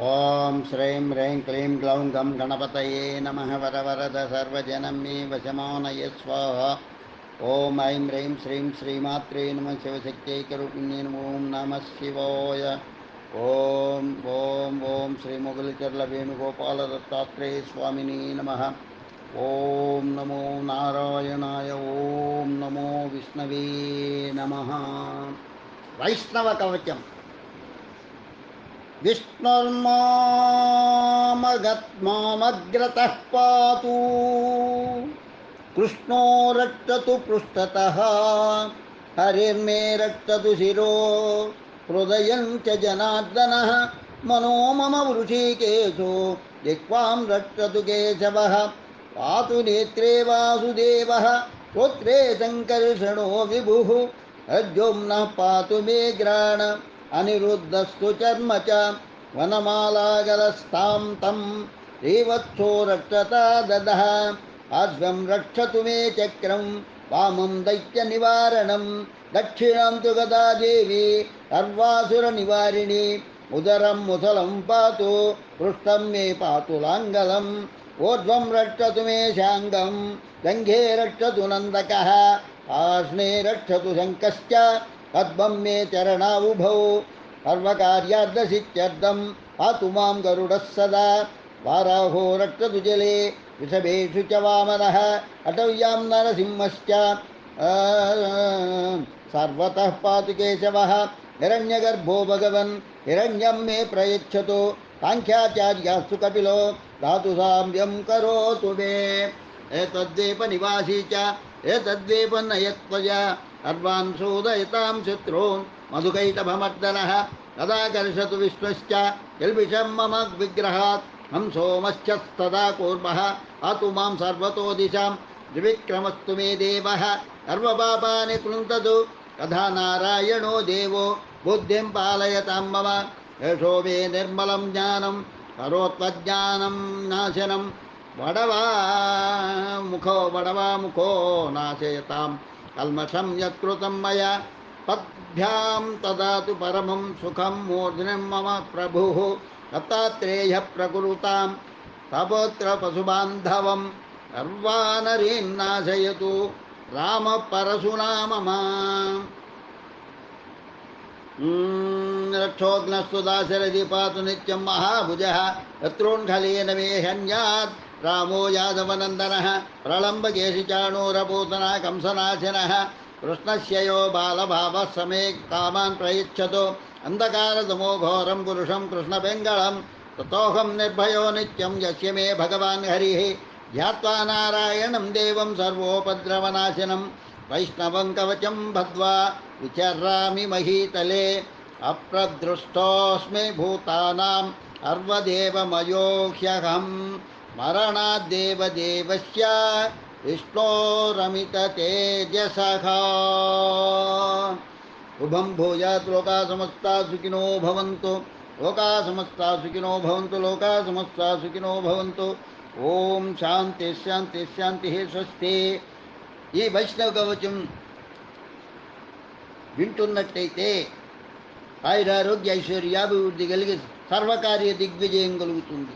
ஓம் ஸ்ரீம் ரேம் க்ளீம் க்ளௌங் கம் கணபதையே நம வரவரத சர்வஜனம் மே வசமானய ஸ்வாஹா. ஓம் ஐம் ரீம் ஸ்ரீம் ஸ்ரீமாத்ரே நம சிவசக்தியை கருப்பின் ஓம் நம சிவோய. ஓம் ஓம் ஓம் ஸ்ரீ முகுலச்சர்ல வேணுகோபால தத்தாத்ரே சுவாமினி நம. ஓம் நமோ நாராயணாய ஓம் நமோ விஷ்ணவே நம. வைஷ்ணவ கவச்சம். विष्णुर्मामगत्मामग्रतः पातु। कृष्णो रक्षतु पृष्ठतः, हरिर्मे रक्षतु शिरो। हृदयं च जनार्दनः, मनो मम वृषीकेशो। दिक्वां रक्षतु केशवः, पातु नेत्रे वासुदेवः श्रोत्रे सङ्कर्षणो विभुः, अद्युम्नः पातु मे ग्राण अनिरुद्धस्तु चर्म च वनमालागलस्तां तं श्रीवत्सो रक्षता ददः अश्वं रक्षतु मे चक्रं, वामं दैत्यनिवारणं, दक्षिणं तु गदा देवी सर्वासुरनिवारिणी, उदरं मुसलं पातु, पृष्ठं मे पातु लाङ्गलम् ऊर्ध्वं रक्षतु मे शाङ्गं जङ्घे रक्षतु नन्दकः आष्णे रक्षतु शङ्कश्च पद्मं मे चरणावुभौ सर्वकार्यार्धसित्यर्थं पातु माँ गरुडः सदा। वाराहो रक्षतु जले वृषभेषु च वामनः अटव्यां नरसिंहश्च। सर्वतः पातु केशवः। हिरण्यगर्भो भगवन्, हिरण्यं मे प्रयच्छतु। साङ्ख्याचार्यास्तु कपिलो धातु साम्यं करोतु मे। एतद्वीपनिवासी च, एतद्वीपनयत्वया। सर्वान् शोधयतां शत्रून् मधुकैटभमर्दनः तदाकर्षतु विश्वश्च किल्बिषं मम विग्रहात् हं सोमश्चस्तदा कूर्मः पातु माँ सर्वतो दिशां त्रिविक्रमस्तु मे देवः सर्वपापानि कृन्ततु कथा नारायणो देवो बुद्धिं पालयतां मम यशो मे निर्मलं ज्ञानं करोत्वज्ञानं नाशनं वडवा मुखो वडवा मुखो नाशयतां कल्मषं यत्कृतं मया। पद्भ्यां तदा तु परमं सुखं मूर्धनं मम प्रभुः। दत्तात्रेयः प्रकुरुतां सपुत्र पशुबान्धवं सर्वानरीन् नाशयतु। रामः परशुनामम रक्षोघ्नस्तु दाशरथि पातु नित्यं महाभुजः। शत्रून्खलेन मे हन्यात्। रामो यादवनन्दनः प्रलम्बकेशिचाणूरपूतना कंसनाशिनः यो बालभावः समे कामान् प्रयच्छतु। अन्धकारतमो घोरं पुरुषं कृष्णबेङ्गलं ततोऽहं निर्भयो नित्यं यस्य मे भगवान् हरिः। ध्यात्वा नारायणं देवं सर्वोपद्रवनाशनं, वैष्णवं कवचं भद्वा विचरामि महीतले। अप्रदृष्टोऽस्मि भूतानाम् अर्वदेवमयो ह्यहं मरणाद्देवदेवस्य विष्णोरमिततेजसः शुभं भूयात् लोका समस्ता सुखिनो भवन्तु लोका समस्ता सुखिनो भवन्तु लोका समस्ता सुखिनो भवन्तु ఓం శాంతి శాంతి శాంతి స్వస్తి ఈ వైష్ణవ కవచం వింటున్నట్టయితే ఆయురారోగ్య ఐశ్వర్యాభివృద్ధి కలిగి సర్వకార్య దిగ్విజయం కలుగుతుంది